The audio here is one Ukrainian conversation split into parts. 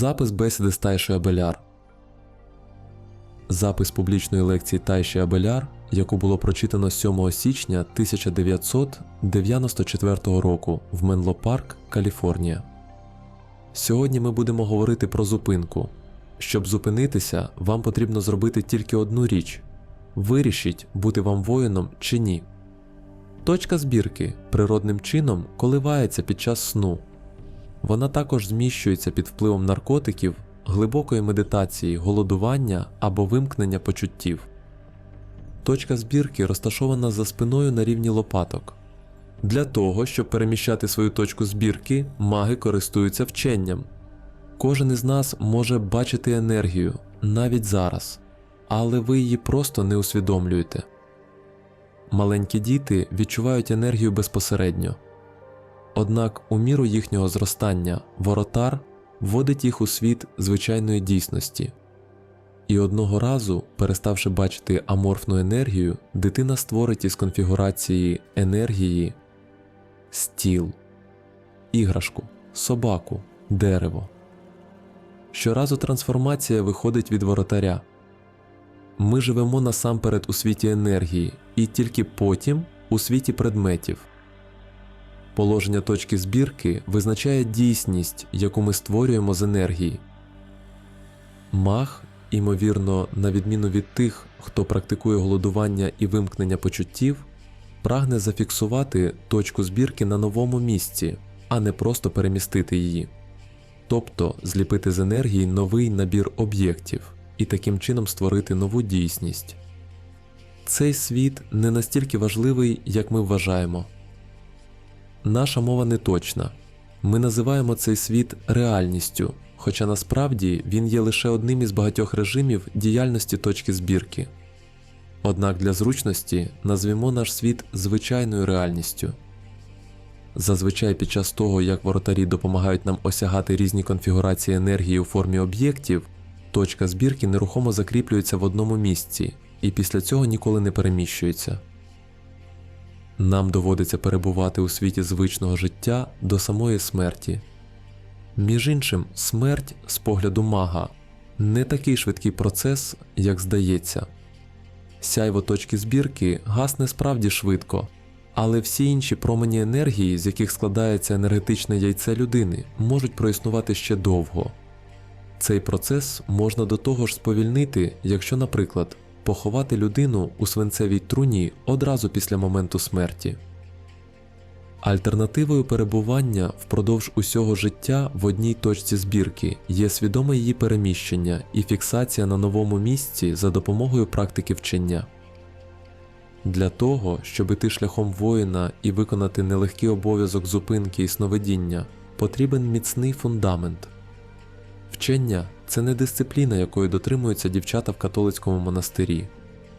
Запис бесіди з Тайшою Абеляр. Запис публічної лекції Тайші Абеляр, яку було прочитано 7 січня 1994 року в Менло Парк, Каліфорнія. Сьогодні ми будемо говорити про зупинку. Щоб зупинитися, вам потрібно зробити тільки одну річ: вирішіть, бути вам воїном чи ні. Точка збірки природним чином коливається під час сну. Вона також зміщується під впливом наркотиків, глибокої медитації, голодування або вимкнення почуттів. Точка збірки розташована за спиною на рівні лопаток. Для того, щоб переміщати свою точку збірки, маги користуються вченням. Кожен із нас може бачити енергію навіть зараз, але ви її просто не усвідомлюєте. Маленькі діти відчувають енергію безпосередньо. Однак у міру їхнього зростання воротар вводить їх у світ звичайної дійсності. І одного разу, переставши бачити аморфну енергію, дитина створить із конфігурації енергії стіл, іграшку, собаку, дерево. Щоразу трансформація виходить від воротаря. Ми живемо насамперед у світі енергії і тільки потім у світі предметів. Положення точки збірки визначає дійсність, яку ми створюємо з енергії. Маг, імовірно, на відміну від тих, хто практикує голодування і вимкнення почуттів, прагне зафіксувати точку збірки на новому місці, а не просто перемістити її, тобто зліпити з енергії новий набір об'єктів і таким чином створити нову дійсність. Цей світ не настільки важливий, як ми вважаємо. Наша мова не точна. Ми називаємо цей світ реальністю, хоча насправді він є лише одним із багатьох режимів діяльності точки збірки. Однак для зручності назвімо наш світ звичайною реальністю. Зазвичай під час того, як воротарі допомагають нам осягати різні конфігурації енергії у формі об'єктів, точка збірки нерухомо закріплюється в одному місці і після цього ніколи не переміщується. Нам доводиться перебувати у світі звичного життя до самої смерті. Між іншим, смерть з погляду мага не такий швидкий процес, як здається. Сяйво точки збірки гасне справді швидко, але всі інші промені енергії, з яких складається енергетичне яйце людини, можуть проіснувати ще довго. Цей процес можна до того ж сповільнити, якщо, наприклад, поховати людину у свинцевій труні одразу після моменту смерті. Альтернативою перебування впродовж усього життя в одній точці збірки є свідоме її переміщення і фіксація на новому місці за допомогою практики вчення. Для того, щоб іти шляхом воїна і виконати нелегкий обов'язок зупинки і сновидіння, потрібен міцний фундамент. Вчення це не дисципліна, якої дотримуються дівчата в католицькому монастирі.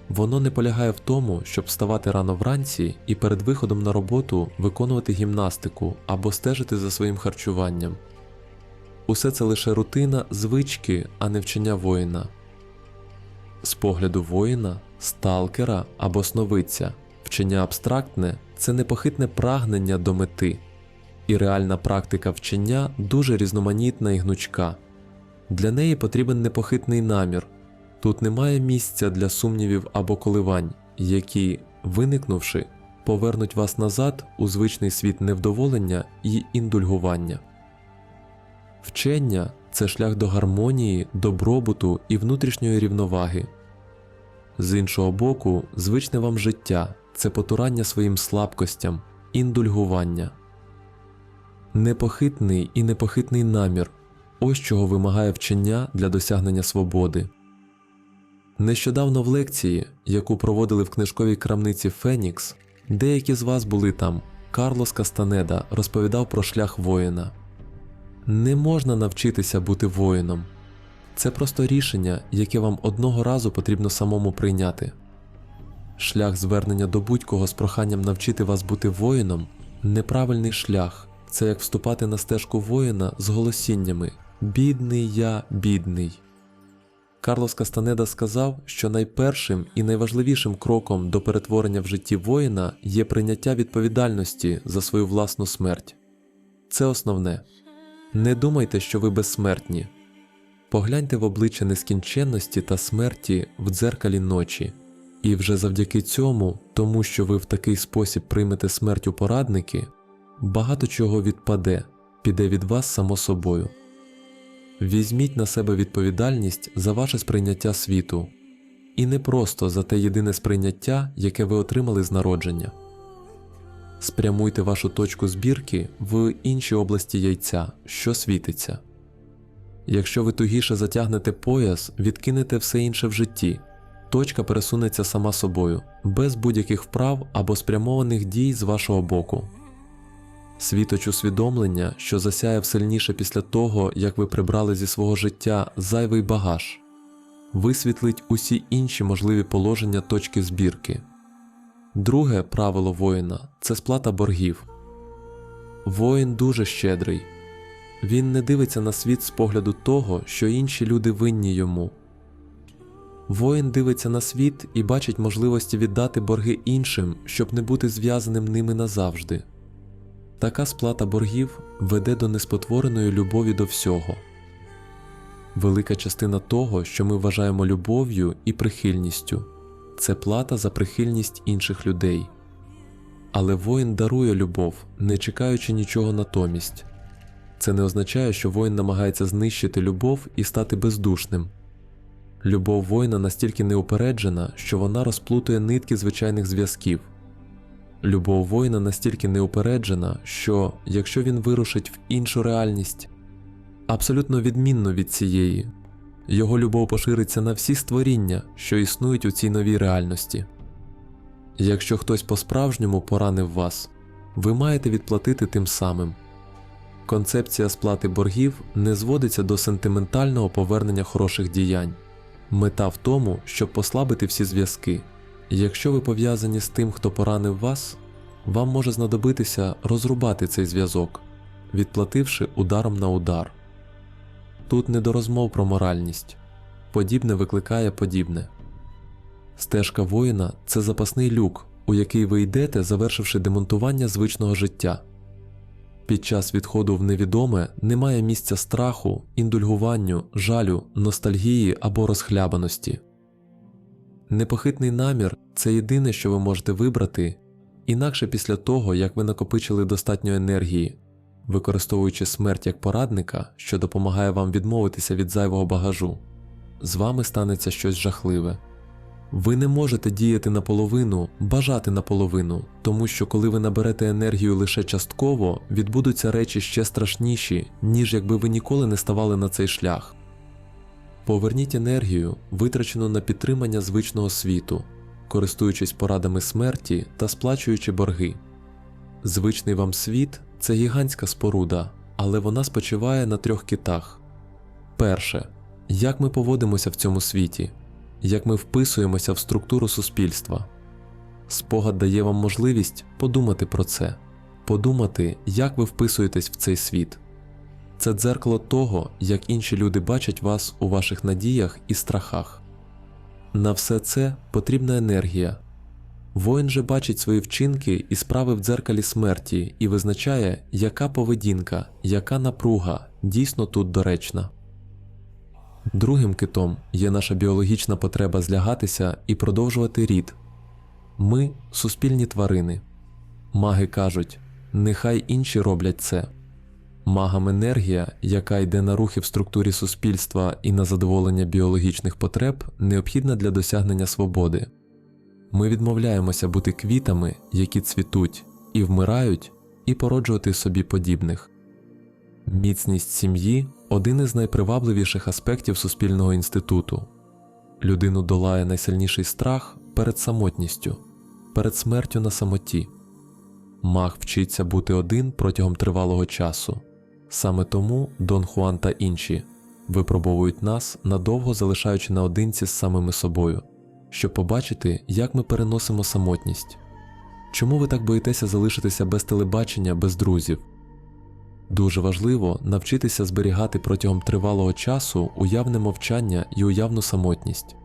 Воно не полягає в тому, щоб вставати рано вранці і перед виходом на роботу виконувати гімнастику або стежити за своїм харчуванням. Усе це лише рутина, звички, а не вчення воїна. З погляду воїна, сталкера або сновидця, вчення абстрактне це непохитне прагнення до мети, і реальна практика вчення дуже різноманітна і гнучка. Для неї потрібен непохитний намір. Тут немає місця для сумнівів або коливань, які, виникнувши, повернуть вас назад у звичний світ невдоволення і індульгування. Вчення це шлях до гармонії, добробуту і внутрішньої рівноваги. З іншого боку, звичне вам життя це потурання своїм слабкостям, індульгування. Непохитний і непохитний намір ось чого вимагає вчення для досягнення свободи. Нещодавно в лекції, яку проводили в книжковій крамниці Фенікс, деякі з вас були там. Карлос Кастанеда розповідав про шлях воїна. Не можна навчитися бути воїном. Це просто рішення, яке вам одного разу потрібно самому прийняти. Шлях звернення до будь-кого з проханням навчити вас бути воїном неправильний шлях. Це як вступати на стежку воїна з голосіннями Бідний я, бідний. Карлос Кастанеда сказав, що найпершим і найважливішим кроком до перетворення в житті воїна є прийняття відповідальності за свою власну смерть. Це основне. Не думайте, що ви безсмертні. Погляньте в обличчя нескінченності та смерті в дзеркалі ночі, і вже завдяки цьому, тому що ви в такий спосіб приймете смерть у порадники, багато чого відпаде, піде від вас само собою. Візьміть на себе відповідальність за ваше сприйняття світу, і не просто за те єдине сприйняття, яке ви отримали з народження. Спрямуйте вашу точку збірки в інші області яйця, що світиться. Якщо ви тугіше затягнете пояс, відкинете все інше в житті, точка пересунеться сама собою, без будь-яких вправ або спрямованих дій з вашого боку. Світоч усвідомлення, що засяяв сильніше після того, як ви прибрали зі свого життя зайвий багаж, висвітлить усі інші можливі положення точки збірки. Друге правило воїна це сплата боргів. Воїн дуже щедрий. Він не дивиться на світ з погляду того, що інші люди винні йому. Воїн дивиться на світ і бачить можливості віддати борги іншим, щоб не бути зв'язаним ними назавжди. Така сплата боргів веде до неспотвореної любові до всього. Велика частина того, що ми вважаємо любов'ю і прихильністю, це плата за прихильність інших людей. Але воїн дарує любов, не чекаючи нічого натомість. Це не означає, що воїн намагається знищити любов і стати бездушним. Любов воїна настільки неупереджена, що вона розплутує нитки звичайних зв'язків. Любов воїна настільки неупереджена, що якщо він вирушить в іншу реальність, абсолютно відмінно від цієї, його любов пошириться на всі створіння, що існують у цій новій реальності. Якщо хтось по-справжньому поранив вас, ви маєте відплатити тим самим. Концепція сплати боргів не зводиться до сентиментального повернення хороших діянь. Мета в тому, щоб послабити всі зв'язки. Якщо ви пов'язані з тим, хто поранив вас, вам може знадобитися розрубати цей зв'язок, відплативши ударом на удар. Тут не до розмов про моральність, подібне викликає подібне. Стежка воїна це запасний люк, у який ви йдете, завершивши демонтування звичного життя. Під час відходу в невідоме немає місця страху, індульгуванню, жалю, ностальгії або розхлябаності. Непохитний намір це єдине, що ви можете вибрати, інакше після того, як ви накопичили достатньо енергії, використовуючи смерть як порадника, що допомагає вам відмовитися від зайвого багажу, з вами станеться щось жахливе. Ви не можете діяти наполовину, бажати наполовину, тому що коли ви наберете енергію лише частково, відбудуться речі ще страшніші, ніж якби ви ніколи не ставали на цей шлях. Поверніть енергію, витрачену на підтримання звичного світу, користуючись порадами смерті та сплачуючи борги. Звичний вам світ це гігантська споруда, але вона спочиває на трьох китах. Перше, як ми поводимося в цьому світі, як ми вписуємося в структуру суспільства. Спогад дає вам можливість подумати про це, подумати, як ви вписуєтесь в цей світ. Це дзеркало того, як інші люди бачать вас у ваших надіях і страхах. На все це потрібна енергія. Воїн же бачить свої вчинки і справи в дзеркалі смерті і визначає, яка поведінка, яка напруга дійсно тут доречна. Другим китом є наша біологічна потреба злягатися і продовжувати рід. Ми суспільні тварини. Маги кажуть, нехай інші роблять це. Магам енергія, яка йде на рухи в структурі суспільства і на задоволення біологічних потреб, необхідна для досягнення свободи. Ми відмовляємося бути квітами, які цвітуть, і вмирають, і породжувати собі подібних. Міцність сім'ї один із найпривабливіших аспектів суспільного інституту. Людину долає найсильніший страх перед самотністю, перед смертю на самоті. Маг вчиться бути один протягом тривалого часу. Саме тому Дон Хуан та інші випробовують нас, надовго залишаючи наодинці з самими собою, щоб побачити, як ми переносимо самотність. Чому ви так боїтеся залишитися без телебачення, без друзів? Дуже важливо навчитися зберігати протягом тривалого часу уявне мовчання і уявну самотність.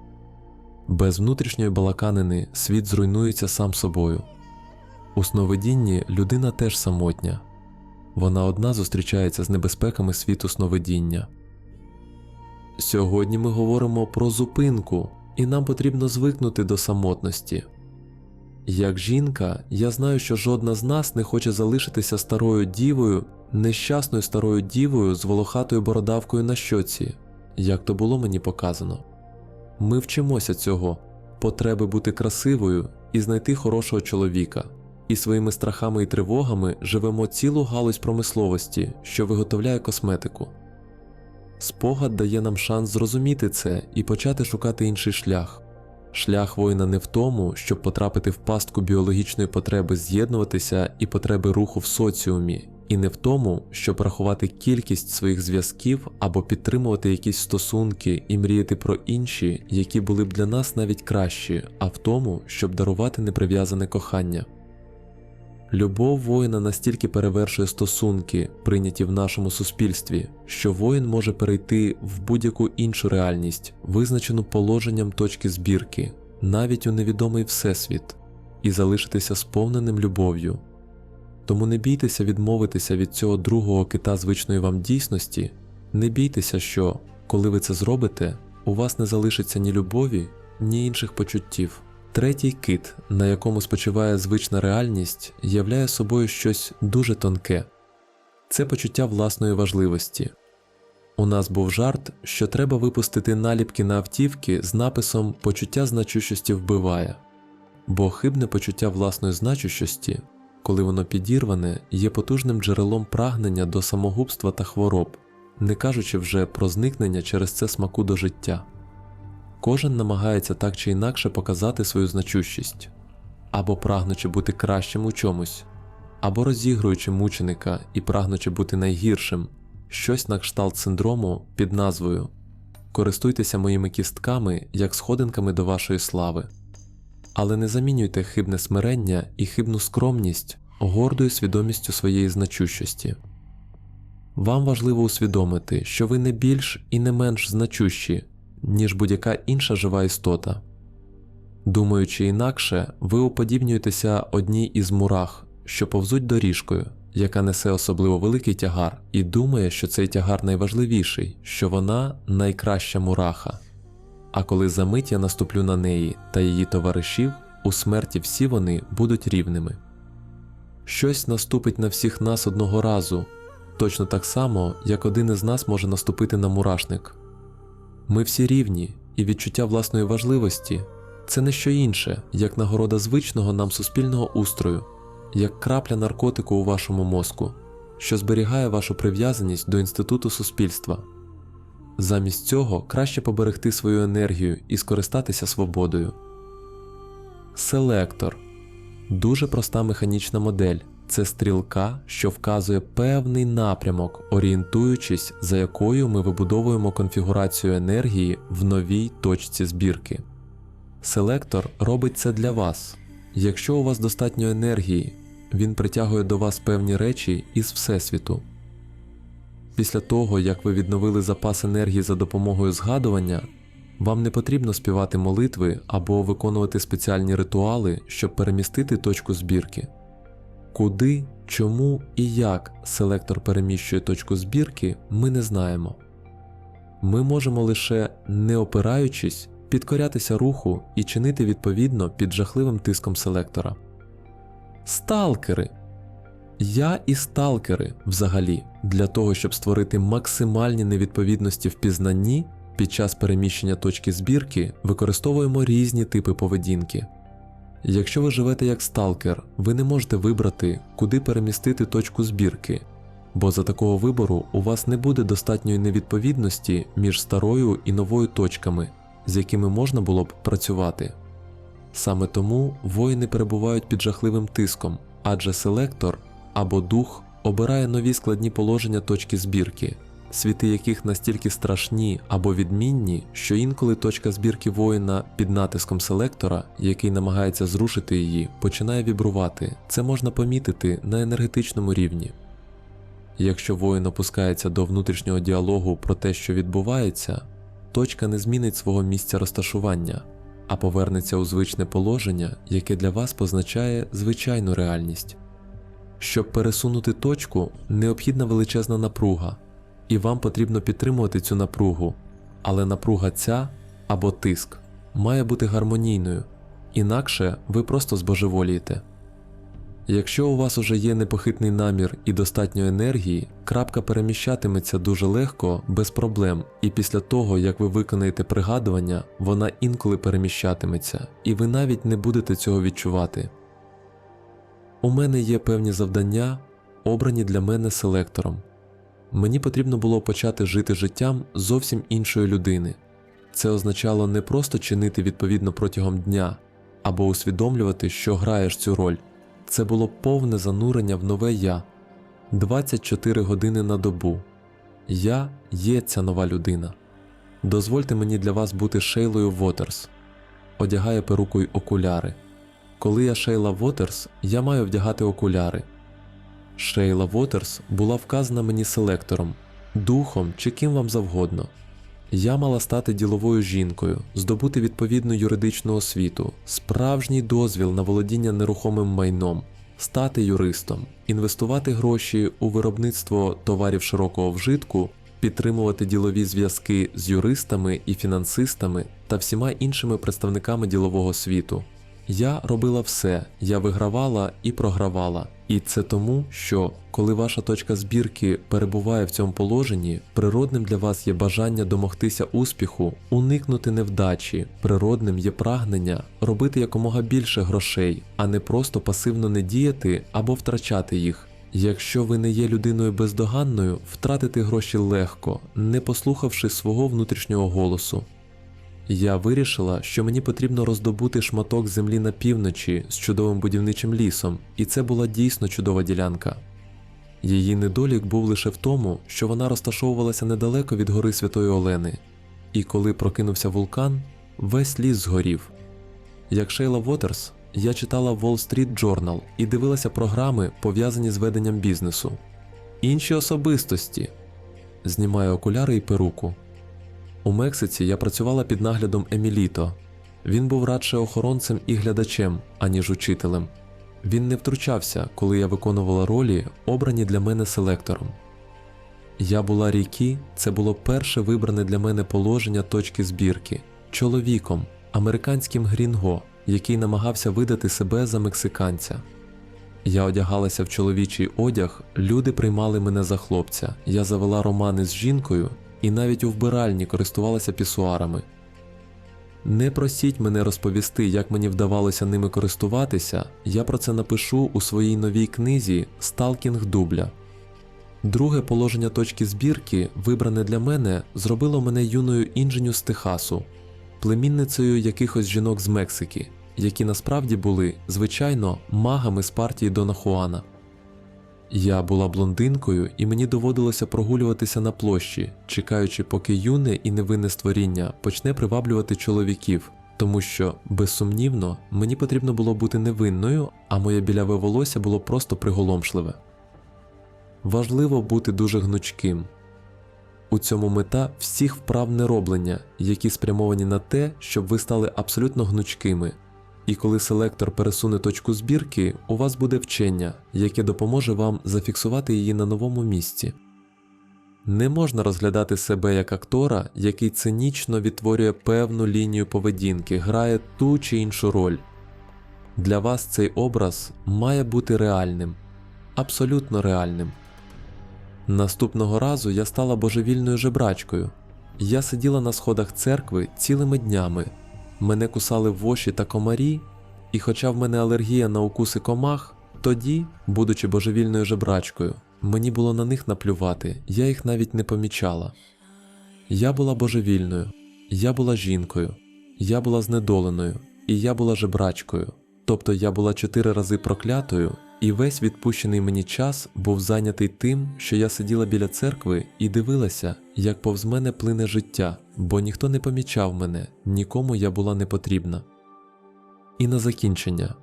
Без внутрішньої балаканини світ зруйнується сам собою. У сновидінні людина теж самотня, вона одна зустрічається з небезпеками світу сновидіння. Сьогодні ми говоримо про зупинку, і нам потрібно звикнути до самотності. Як жінка, я знаю, що жодна з нас не хоче залишитися старою дівою, нещасною старою дівою з волохатою бородавкою на щоці, як то було мені показано. Ми вчимося цього, потреби бути красивою і знайти хорошого чоловіка, і своїми страхами і тривогами живемо цілу галузь промисловості, що виготовляє косметику. Спогад дає нам шанс зрозуміти це і почати шукати інший шлях. Шлях воїна не в тому, щоб потрапити в пастку біологічної потреби з'єднуватися і потреби руху в соціумі, і не в тому, щоб рахувати кількість своїх зв'язків або підтримувати якісь стосунки і мріяти про інші, які були б для нас навіть кращі, а в тому, щоб дарувати неприв'язане кохання. Любов воїна настільки перевершує стосунки, прийняті в нашому суспільстві, що воїн може перейти в будь-яку іншу реальність, визначену положенням точки збірки, навіть у невідомий всесвіт, і залишитися сповненим любов'ю. Тому не бійтеся відмовитися від цього другого кита звичної вам дійсності, не бійтеся, що, коли ви це зробите, у вас не залишиться ні любові, ні інших почуттів. Третій кит, на якому спочиває звична реальність, являє собою щось дуже тонке це почуття власної важливості. У нас був жарт, що треба випустити наліпки на автівки з написом Почуття значущості вбиває, бо хибне почуття власної значущості, коли воно підірване, є потужним джерелом прагнення до самогубства та хвороб, не кажучи вже про зникнення через це смаку до життя. Кожен намагається так чи інакше показати свою значущість, або прагнучи бути кращим у чомусь, або розігруючи мученика і прагнучи бути найгіршим, щось на кшталт синдрому під назвою Користуйтеся моїми кістками як сходинками до вашої слави, але не замінюйте хибне смирення і хибну скромність гордою свідомістю своєї значущості. Вам важливо усвідомити, що ви не більш і не менш значущі ніж будь-яка інша жива істота. Думаючи інакше, ви уподібнюєтеся одній із мурах, що повзуть доріжкою, яка несе особливо великий тягар, і думає, що цей тягар найважливіший, що вона найкраща мураха. А коли за мить я наступлю на неї та її товаришів, у смерті всі вони будуть рівними. Щось наступить на всіх нас одного разу, точно так само, як один із нас може наступити на мурашник. Ми всі рівні, і відчуття власної важливості це не що інше, як нагорода звичного нам суспільного устрою, як крапля наркотику у вашому мозку, що зберігає вашу прив'язаність до інституту суспільства. Замість цього краще поберегти свою енергію і скористатися свободою. Селектор дуже проста механічна модель. Це стрілка, що вказує певний напрямок, орієнтуючись, за якою ми вибудовуємо конфігурацію енергії в новій точці збірки. Селектор робить це для вас. Якщо у вас достатньо енергії, він притягує до вас певні речі із Всесвіту. Після того, як ви відновили запас енергії за допомогою згадування, вам не потрібно співати молитви або виконувати спеціальні ритуали, щоб перемістити точку збірки. Куди, чому і як селектор переміщує точку збірки, ми не знаємо. Ми можемо лише, не опираючись, підкорятися руху і чинити відповідно під жахливим тиском селектора. Сталкери. Я і сталкери взагалі для того, щоб створити максимальні невідповідності в пізнанні під час переміщення точки збірки, використовуємо різні типи поведінки. Якщо ви живете як сталкер, ви не можете вибрати, куди перемістити точку збірки, бо за такого вибору у вас не буде достатньої невідповідності між старою і новою точками, з якими можна було б працювати. Саме тому воїни перебувають під жахливим тиском, адже селектор або дух обирає нові складні положення точки збірки, світи яких настільки страшні або відмінні, що інколи точка збірки воїна під натиском селектора, який намагається зрушити її, починає вібрувати. Це можна помітити на енергетичному рівні. Якщо воїн опускається до внутрішнього діалогу про те, що відбувається, точка не змінить свого місця розташування, а повернеться у звичне положення, яке для вас позначає звичайну реальність. Щоб пересунути точку, необхідна величезна напруга, і вам потрібно підтримувати цю напругу, але напруга ця або тиск має бути гармонійною, інакше ви просто збожеволієте. Якщо у вас уже є непохитний намір і достатньо енергії, крапка переміщатиметься дуже легко, без проблем, і після того, як ви виконаєте пригадування, вона інколи переміщатиметься, і ви навіть не будете цього відчувати. У мене є певні завдання, обрані для мене селектором. Мені потрібно було почати жити життям зовсім іншої людини. Це означало не просто чинити відповідно протягом дня або усвідомлювати, що граєш цю роль. Це було повне занурення в нове я 24 години на добу. Я є ця нова людина. Дозвольте мені для вас бути Шейлою Вотерс. Одягає перуку й окуляри. Коли я Шейла Вотерс, я маю вдягати окуляри. Шейла Вотерс була вказана мені селектором, духом чи ким вам завгодно. Я мала стати діловою жінкою, здобути відповідну юридичну освіту, справжній дозвіл на володіння нерухомим майном, стати юристом, інвестувати гроші у виробництво товарів широкого вжитку, підтримувати ділові зв'язки з юристами і фінансистами та всіма іншими представниками ділового світу. Я робила все, я вигравала і програвала. І це тому, що коли ваша точка збірки перебуває в цьому положенні, природним для вас є бажання домогтися успіху, уникнути невдачі, природним є прагнення робити якомога більше грошей, а не просто пасивно не діяти або втрачати їх. Якщо ви не є людиною бездоганною, втратити гроші легко, не послухавши свого внутрішнього голосу. Я вирішила, що мені потрібно роздобути шматок землі на півночі з чудовим будівничим лісом, і це була дійсно чудова ділянка. Її недолік був лише в тому, що вона розташовувалася недалеко від гори Святої Олени, і коли прокинувся вулкан, весь ліс згорів. Як Шейла Вотерс, я читала Wall Street Journal і дивилася програми, пов'язані з веденням бізнесу. Інші особистості знімаю окуляри і перуку. У Мексиці я працювала під наглядом Еміліто. Він був радше охоронцем і глядачем, аніж учителем. Він не втручався, коли я виконувала ролі, обрані для мене селектором. Я була рікі, це було перше вибране для мене положення точки збірки, чоловіком, американським грінго, який намагався видати себе за мексиканця. Я одягалася в чоловічий одяг, люди приймали мене за хлопця. Я завела романи з жінкою і навіть у вбиральні користувалася пісуарами. Не просіть мене розповісти, як мені вдавалося ними користуватися, я про це напишу у своїй новій книзі Сталкінг дубля. Друге положення точки збірки, вибране для мене, зробило мене юною інженю з Техасу, племінницею якихось жінок з Мексики, які насправді були, звичайно, магами з партії Дона Хуана. Я була блондинкою, і мені доводилося прогулюватися на площі, чекаючи, поки юне і невинне створіння почне приваблювати чоловіків, тому що, безсумнівно, мені потрібно було бути невинною, а моє біляве волосся було просто приголомшливе. Важливо бути дуже гнучким. У цьому мета всіх вправ нероблення, які спрямовані на те, щоб ви стали абсолютно гнучкими. І коли селектор пересуне точку збірки, у вас буде вчення, яке допоможе вам зафіксувати її на новому місці. Не можна розглядати себе як актора, який цинічно відтворює певну лінію поведінки, грає ту чи іншу роль. Для вас цей образ має бути реальним, абсолютно реальним. Наступного разу я стала божевільною жебрачкою. Я сиділа на сходах церкви цілими днями. Мене кусали воші та комарі, і хоча в мене алергія на укуси комах, тоді, будучи божевільною жебрачкою, мені було на них наплювати, я їх навіть не помічала. Я була божевільною, я була жінкою, я була знедоленою, і я була жебрачкою, тобто я була чотири рази проклятою, і весь відпущений мені час був зайнятий тим, що я сиділа біля церкви і дивилася, як повз мене плине життя, бо ніхто не помічав мене, нікому я була не потрібна. І на закінчення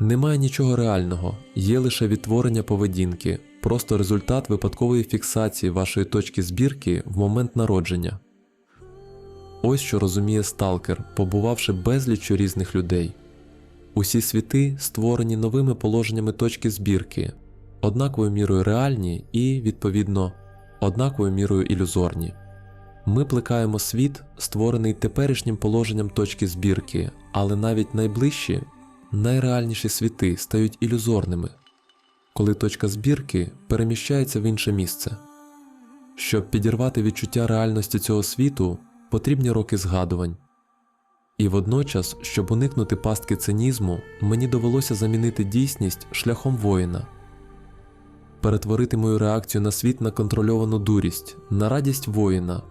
немає нічого реального, є лише відтворення поведінки, просто результат випадкової фіксації вашої точки збірки в момент народження. Ось що розуміє сталкер, побувавши безліччю різних людей. Усі світи створені новими положеннями точки збірки, однаковою мірою реальні і, відповідно, однаковою мірою ілюзорні. Ми плекаємо світ, створений теперішнім положенням точки збірки, але навіть найближчі, найреальніші світи стають ілюзорними, коли точка збірки переміщається в інше місце. Щоб підірвати відчуття реальності цього світу, потрібні роки згадувань. І водночас, щоб уникнути пастки цинізму, мені довелося замінити дійсність шляхом воїна, перетворити мою реакцію на світ на контрольовану дурість, на радість воїна.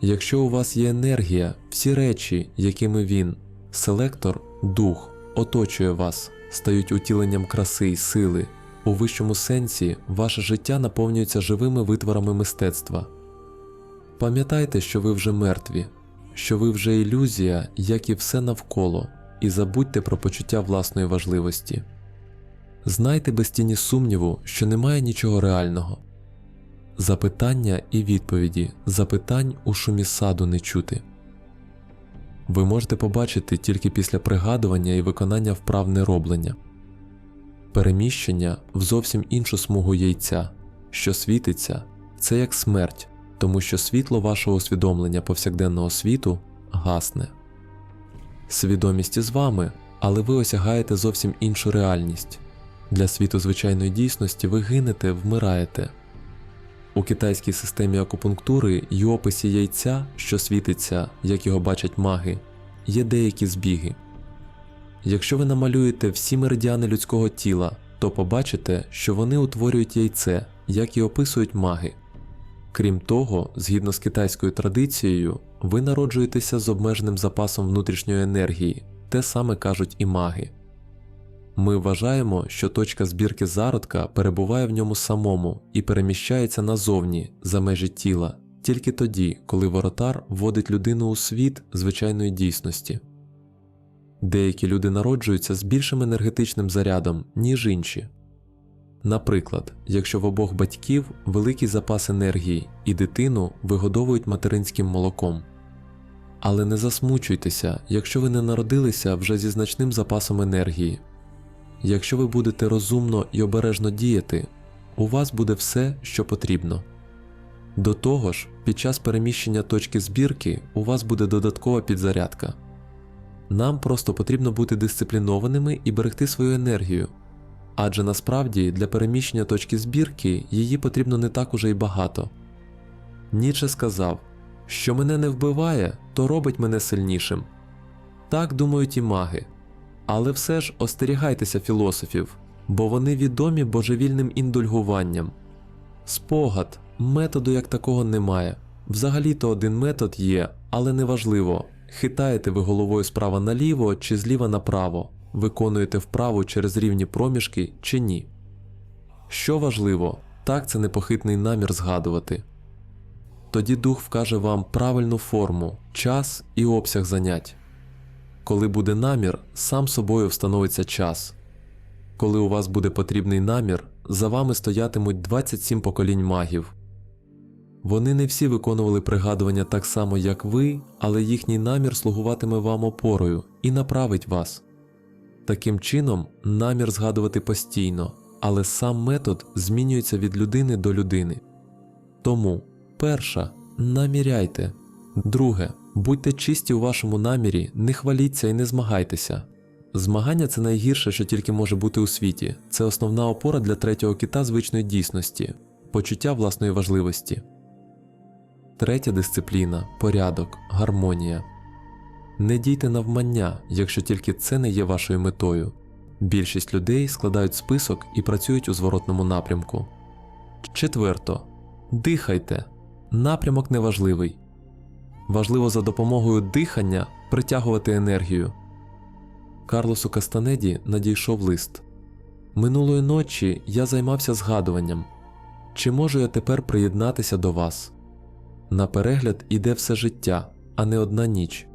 Якщо у вас є енергія, всі речі, якими він, селектор, дух, оточує вас, стають утіленням краси й сили, у вищому сенсі ваше життя наповнюється живими витворами мистецтва. Пам'ятайте, що ви вже мертві, що ви вже ілюзія, як і все навколо, і забудьте про почуття власної важливості. Знайте без тіні сумніву, що немає нічого реального. Запитання і відповіді, запитань у шумі саду не чути. Ви можете побачити тільки після пригадування і виконання вправ нероблення, переміщення в зовсім іншу смугу яйця, що світиться, це як смерть, тому що світло вашого усвідомлення повсякденного світу гасне. Свідомість із вами, але ви осягаєте зовсім іншу реальність. Для світу звичайної дійсності ви гинете, вмираєте. У китайській системі акупунктури й описі яйця, що світиться, як його бачать маги, є деякі збіги. Якщо ви намалюєте всі меридіани людського тіла, то побачите, що вони утворюють яйце, як і описують маги. Крім того, згідно з китайською традицією, ви народжуєтеся з обмеженим запасом внутрішньої енергії, те саме кажуть і маги. Ми вважаємо, що точка збірки зародка перебуває в ньому самому і переміщається назовні за межі тіла, тільки тоді, коли воротар вводить людину у світ звичайної дійсності. Деякі люди народжуються з більшим енергетичним зарядом, ніж інші. Наприклад, якщо в обох батьків великий запас енергії і дитину вигодовують материнським молоком. Але не засмучуйтеся, якщо ви не народилися вже зі значним запасом енергії. Якщо ви будете розумно і обережно діяти, у вас буде все, що потрібно. До того ж, під час переміщення точки збірки у вас буде додаткова підзарядка. Нам просто потрібно бути дисциплінованими і берегти свою енергію, адже насправді для переміщення точки збірки її потрібно не так уже й багато. Ніче сказав, що мене не вбиває, то робить мене сильнішим. Так думають і маги. Але все ж остерігайтеся філософів, бо вони відомі божевільним індульгуванням. Спогад, методу як такого немає. Взагалі-то один метод є, але неважливо, хитаєте ви головою справа наліво чи зліва направо, виконуєте вправу через рівні проміжки чи ні. Що важливо, так це непохитний намір згадувати. Тоді дух вкаже вам правильну форму, час і обсяг занять. Коли буде намір, сам собою встановиться час. Коли у вас буде потрібний намір, за вами стоятимуть 27 поколінь магів. Вони не всі виконували пригадування так само, як ви, але їхній намір слугуватиме вам опорою і направить вас. Таким чином, намір згадувати постійно, але сам метод змінюється від людини до людини. Тому, перша, наміряйте. Друге, будьте чисті у вашому намірі, не хваліться і не змагайтеся. Змагання це найгірше, що тільки може бути у світі. Це основна опора для третього кита звичної дійсності, почуття власної важливості. Третя дисципліна порядок, гармонія. Не дійте навмання, якщо тільки це не є вашою метою. Більшість людей складають список і працюють у зворотному напрямку. Четверто. Дихайте. Напрямок неважливий. Важливо за допомогою дихання притягувати енергію. Карлосу Кастанеді надійшов лист. Минулої ночі я займався згадуванням. Чи можу я тепер приєднатися до вас? На перегляд іде все життя, а не одна ніч.